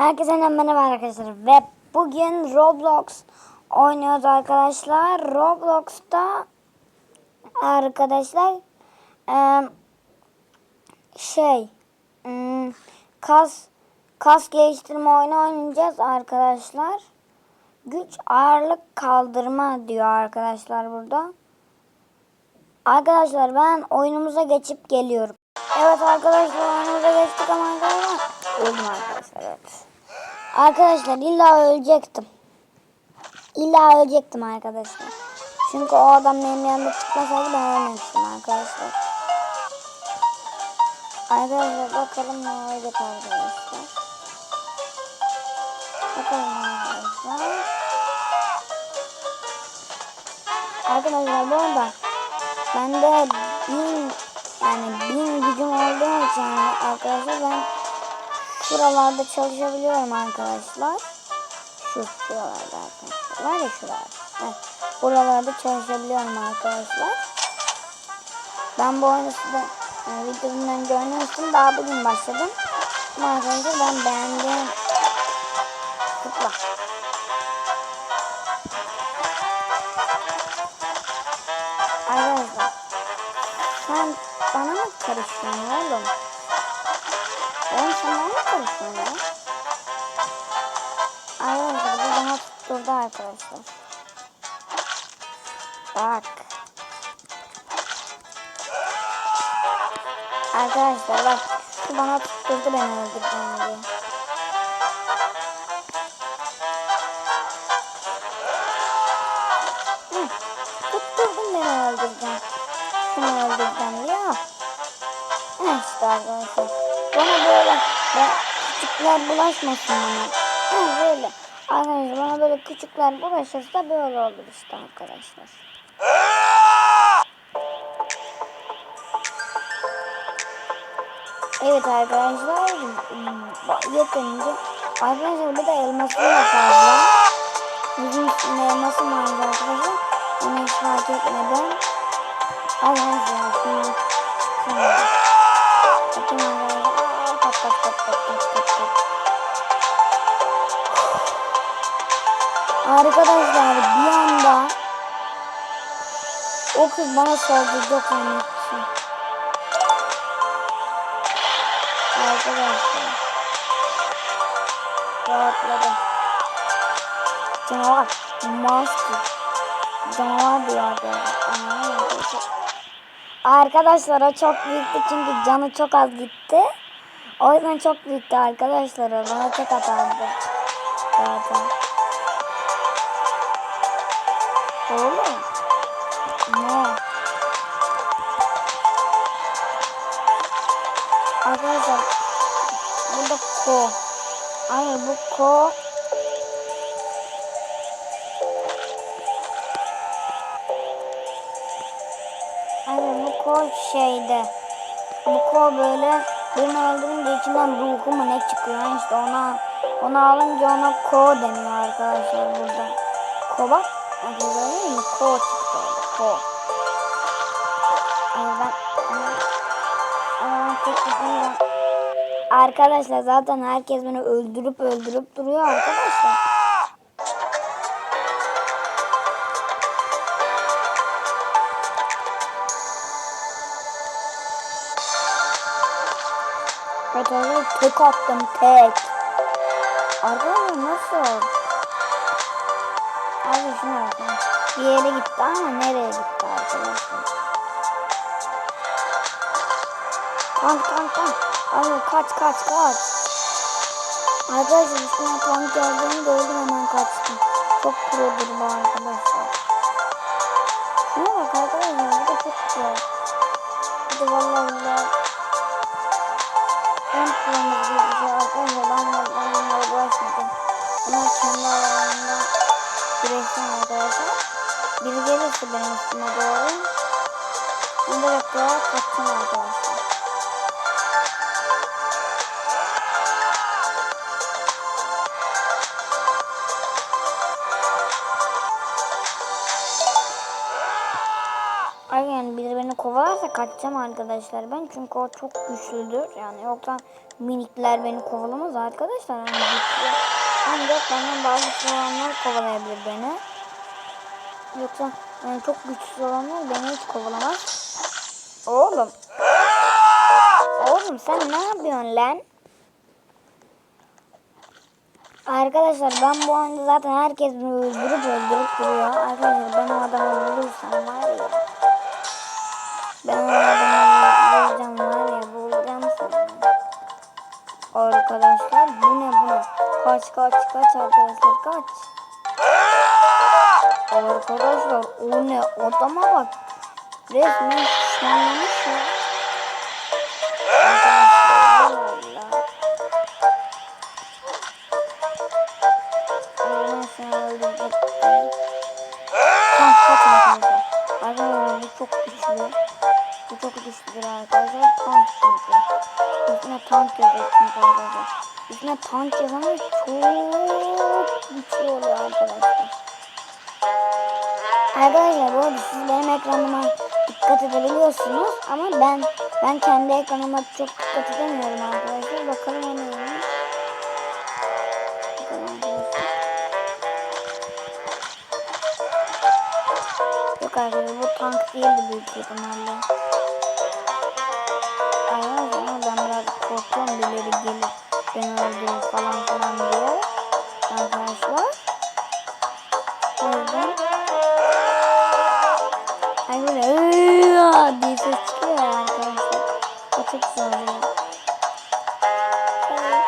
Herkese merhaba arkadaşlar ve bugün Roblox oynuyoruz arkadaşlar. Roblox'ta arkadaşlar şey hmm, kas kas geliştirme oyunu oynayacağız arkadaşlar. Güç ağırlık kaldırma diyor arkadaşlar burada. Arkadaşlar ben oyunumuza geçip geliyorum. Evet arkadaşlar oyunumuza geçtik ama arkadaşlar. Arkadaşlar illa ölecektim. İlla ölecektim arkadaşlar. Çünkü o adam benim yanımda çıkmasaydı ben ölmemiştim arkadaşlar. Arkadaşlar bakalım ne olacak arkadaşlar. Bakalım arkadaşlar. Arkadaşlar bu arada bende bin yani bin gücüm olduğu için arkadaşlar ben şuralarda çalışabiliyorum arkadaşlar. Şu şuralarda arkadaşlar. Var ya şuralarda. Evet. Buralarda çalışabiliyorum arkadaşlar. Ben bu oyunu size e, videomdan görmüştüm. Daha bugün başladım. Ama arkadaşlar ben beğendim. Tıkla. Arkadaşlar sen bana mı karışıyorsun oğlum? Sen bana mı karışıyorsun ya? Arkadaşlar bu bana tutturdu arkadaşlar. Bak. Arkadaşlar bak şu bana tutturdu beni öldüreceğim diye. Hı, tutturdun beni öldüreceğim. Şunu öldüreceğim diye. İşte arkadaşlar. Bana böyle ben, küçükler bulaşmasın bana. Hı, böyle. Arkadaşlar bana böyle küçükler bulaşırsa böyle olur işte arkadaşlar. Evet arkadaşlar hmm, yeterince arkadaşlar bu da elmasım da fazla. Bizim üstünde elmasım var arkadaşlar. Onu hiç fark etmeden. Arkadaşlar şimdi şimdi bakın arkadaşlar Arkadaşlar bir anda o kız bana saldıracak onun için. Arkadaşlar. Rahatladım. Canavar. Monster. Canavar diyor arkadaşlar. Arkadaşlar o çok büyüktü çünkü canı çok az gitti. O yüzden çok büyüktü arkadaşlar. Bana tek atardı. Zaten. Oğlum. Ne? Arkadaşlar burada ko. Hayır bu ko. Hayır bu ko şeyde. Bu ko böyle birini öldürünce içinden ruhu mu ne çıkıyor işte ona onu alınca ona ko deniyor arkadaşlar burada. Ko bak. Değil mi? Ko çıktı orada. Ko. Arkadaşlar zaten herkes beni öldürüp öldürüp duruyor arkadaşlar. Tek attım tek. Arkadaşlar nasıl? Abi şuna bakın. Bir yere gitti ama nereye gitti arkadaşlar? Tank tank tank. Abi kaç kaç kaç. Arkadaşlar üstüne tank geldiğini gördüm hemen kaçtım. Çok produr bu arkadaşlar. Şuna bak arkadaşlar bu da çok. Bir de vallahi promuz bir şey ben de ben bunlara bulaşmadım. Bunlar kendi aralarında. Ay yani biri beni kovalarsa kaçacağım arkadaşlar ben çünkü o çok güçlüdür yani yoksa minikler beni kovalamaz arkadaşlar. Yani güçlü. Ancak benden daha güçlü olanlar kovalayabilir beni. Yoksa yani çok güçsüz olanlar beni hiç kovalamaz. Oğlum. Oğlum sen ne yapıyorsun lan? Arkadaşlar ben bu anda zaten herkes beni öldürüp öldürüp duruyor. Arkadaşlar ben o adamı bulursam var ya. Ben o adamı bulacağım var ya. Arkadaşlar bu ne bu ne? Kaç kaç kaç arkadaşlar kaç. Arkadaşlar o ne adama bak. Resmen şişmanlamış ya. Dikkat edebiliyorsunuz ama ben ben kendi ekranıma çok dikkat edemiyorum arkadaşlar. Bakalım o neymiş. Bakalım arkadaşlar. Yok arkadaşlar bu tank değildi büyük ihtimalle. Arkadaşlar ama ben biraz korkuyorum birileri gelir beni öldürür falan filan diye. Arkadaşlar. "Iıı" diye ses çıkıyor ya arkadaşlar. O çok güzel oluyor. Evet.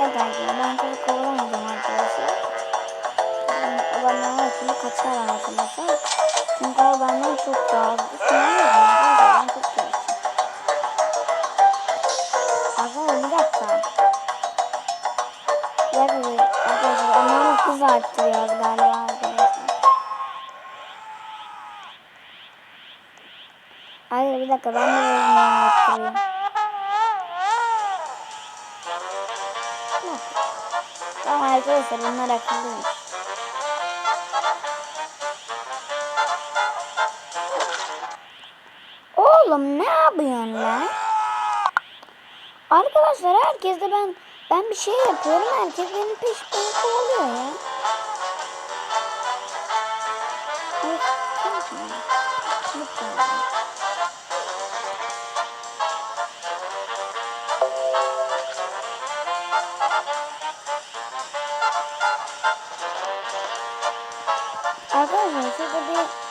Arkadaşlar ben çok kovalamayacağım arkadaşlar. O benden hepsini kaçar arkadaşlar. Çünkü o benden çok daha hızlı. Ben çok çalışıyorum. Arkadaşlar bir dakika. Gerçekten arkadaşlar onların hız arttırıyoruz galiba arkadaşlar. Hayır bir dakika ben de hızını arttırıyorum. Tamam arkadaşlar bunlar akıllıymış. Oğlum ne yapıyorsun lan? Arkadaşlar herkes de ben ben bir şey yapıyorum herkes benim peş beni kovalıyor ya. Arkadaşlar şurada bir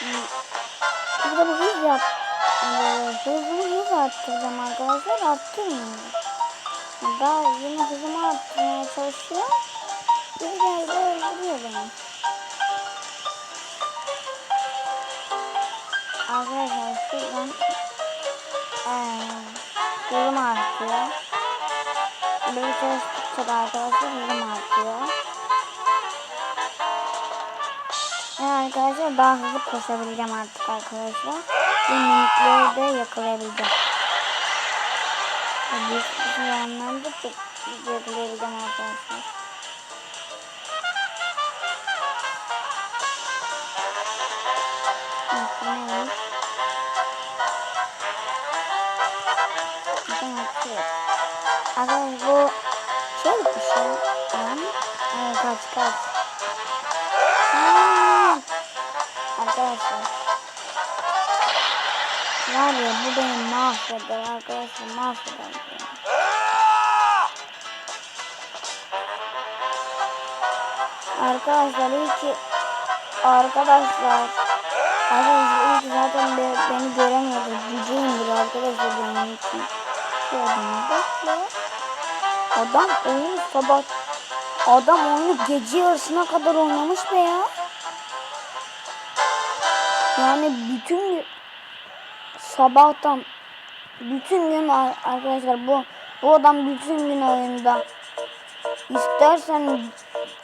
Hmm, Burada bir hız yap. Ee, hızımı hız arttıracağım arkadaşlar. Arttırmıyor. Daha yine hızımı arttırmaya çalışıyor. Bir geldi öldürüyor beni. Arkadaşlar şuradan ee, hızım artıyor. Böyle çalıştıkça da arkadaşlar hızım artıyor. Yani arkadaşlar daha hızlı koşabileceğim artık arkadaşlar. Ve minikleri de yakalayabileceğim. Büyük bir yandan da çok hızlı yakalayabileceğim arkadaşlar. Arkadaşlar bu şey bir şey. Yani, evet, kaç kaç. Arkadaşlar. Var ya bu beni mahveder arkadaşlar mahveder. Arkadaşlar iyi ki arkadaşlar arkadaşlar iyi ki zaten be, beni göremiyordu. Cüceyimdir arkadaşlar benim için. Şu adamı bak ya. Adam oyunu sabah Adam oyunu gece yarısına kadar oynamış be ya. Yani bütün gün sabahtan bütün gün ar- arkadaşlar bu bu adam bütün gün oyunda. İstersen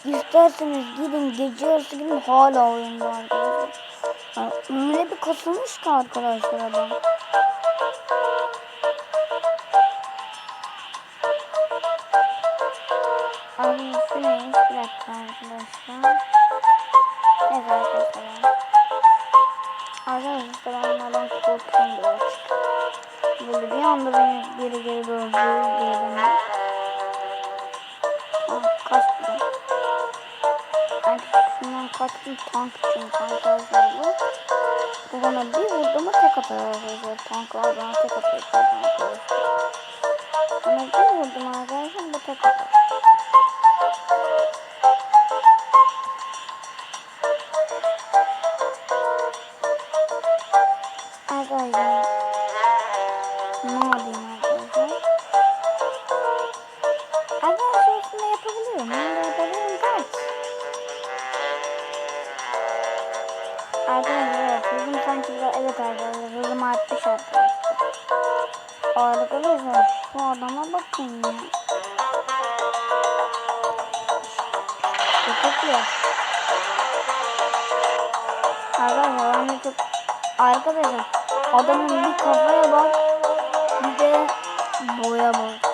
isterseniz gidin gece yarısı gidin hala oyunda arkadaşlar. Yani öyle bir kasılmış ki arkadaşlar adam. Abi neymiş bir dakika. arkadaşlar. Evet arkadaşlar. Arkadaşlar ben bunlardan korkuyorum birazcık. Böyle bir anda beni geri geri doğru geri döndü. Ah, kaçtım. Ben kısmından kaçtım tank çünkü arkadaşlar bu. Bu bana bir vurdu mu tek atar arkadaşlar. Tanklar bana tek atıyor zaten arkadaşlar. Ama bir vurdum arkadaşlar bu tek atar. Adama bakın ya. İyi. Arkadaşlar de çok Arkadaşlar adamın bir kafaya bak bir de boya bak.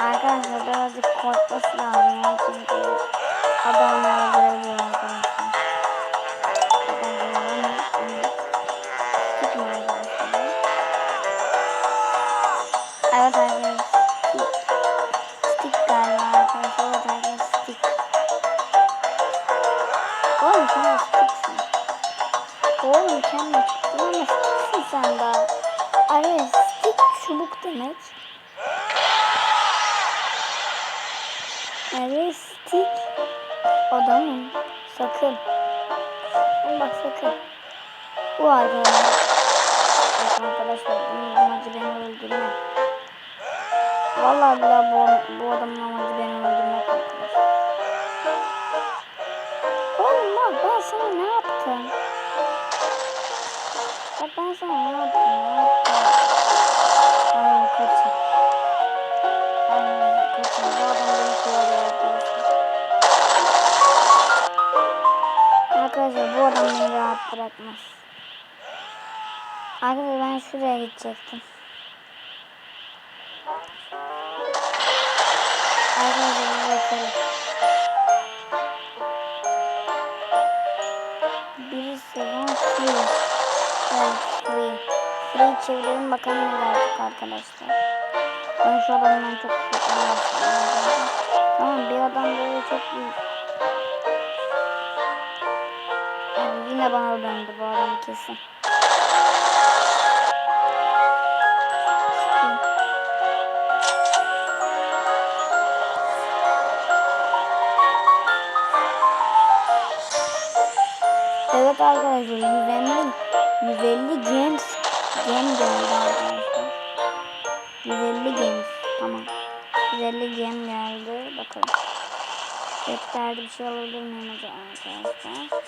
Arkadaşlar birazcık korkması lazım çünkü adamlar öldürebilir arkadaşlar. Sakın. Oğlum bak sakın. Bu arkadaşlar. Bak arkadaşlar bunun amacı beni öldürmek. Vallahi billahi bu, bu adamın amacı beni öldürmek. Oğlum bak ben sana ne yaptım? Bak ben sana ne yaptım? Ne yaptım? Ay kaçın. Ay kaçın. Bu adam bırakmaz. Arkadaşlar ben şuraya gidecektim. Arkadaşlar bakalım. Bir sezon free. Evet free. Free çevirelim bakalım ne gelecek arkadaşlar. Ben şu adamdan çok korkuyorum. Tamam bir adam böyle çok büyük. Yine bana döndü bu adam kesin. Evet arkadaşlar 150 150 games game geldi arkadaşlar. 150 games tamam. 150 game geldi bakalım. Petlerde bir şey alabilir miyim acaba arkadaşlar?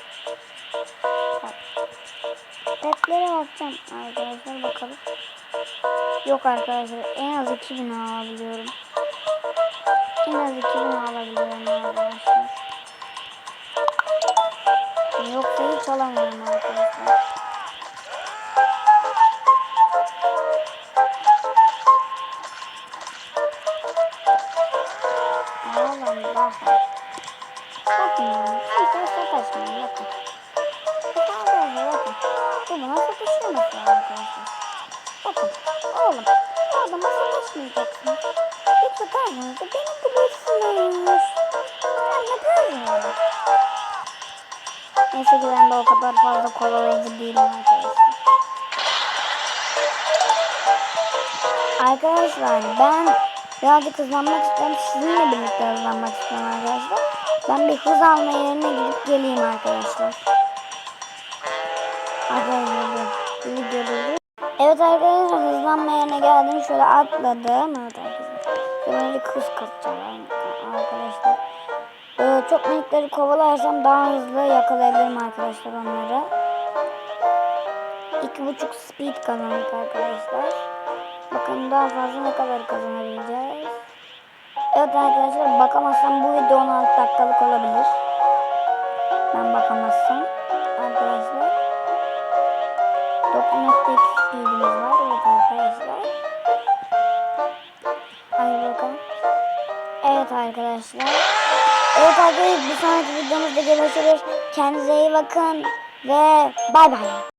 Bak. Petlere bakacağım arkadaşlar bakalım. Yok arkadaşlar en az 2000 alabiliyorum. En az 2000 alabiliyorum arkadaşlar. Yoksa hiç alamıyorum arkadaşlar. Oğlum bak. Bakın ya. Bakın arkadaşlar bakın. Bu buna sataşıyor mesela arkadaşlar. Bakın. Oğlum. Adama sataşmayacaksınız. Hiç sataşmayacaksınız. Benim bilirsiniz. Ben yapıyorum. Neyse ki ben de o kadar fazla kovalayıcı değilim arkadaşlar. Arkadaşlar ben birazcık hızlanmak istiyorum. Sizinle birlikte hızlanmak istiyorum arkadaşlar. Ben bir hız alma yerine gidip geleyim arkadaşlar. Evet arkadaşlar hızlanma yerine geldim. Şöyle atladım. Arkadaşlar. Şöyle kız kaçacağım arkadaşlar. Ee, çok minikleri kovalarsam daha hızlı yakalayabilirim arkadaşlar onları. İki buçuk speed kazandık arkadaşlar. Bakın daha fazla ne kadar kazanabileceğiz. Evet arkadaşlar bakamazsam bu video 16 dakikalık olabilir. Ben bakamazsam. Emekte arkadaşlar. Haydi bakalım. Evet arkadaşlar. Evet arkadaşlar bir sonraki videomuzda görüşürüz. Kendinize iyi bakın ve bay bay.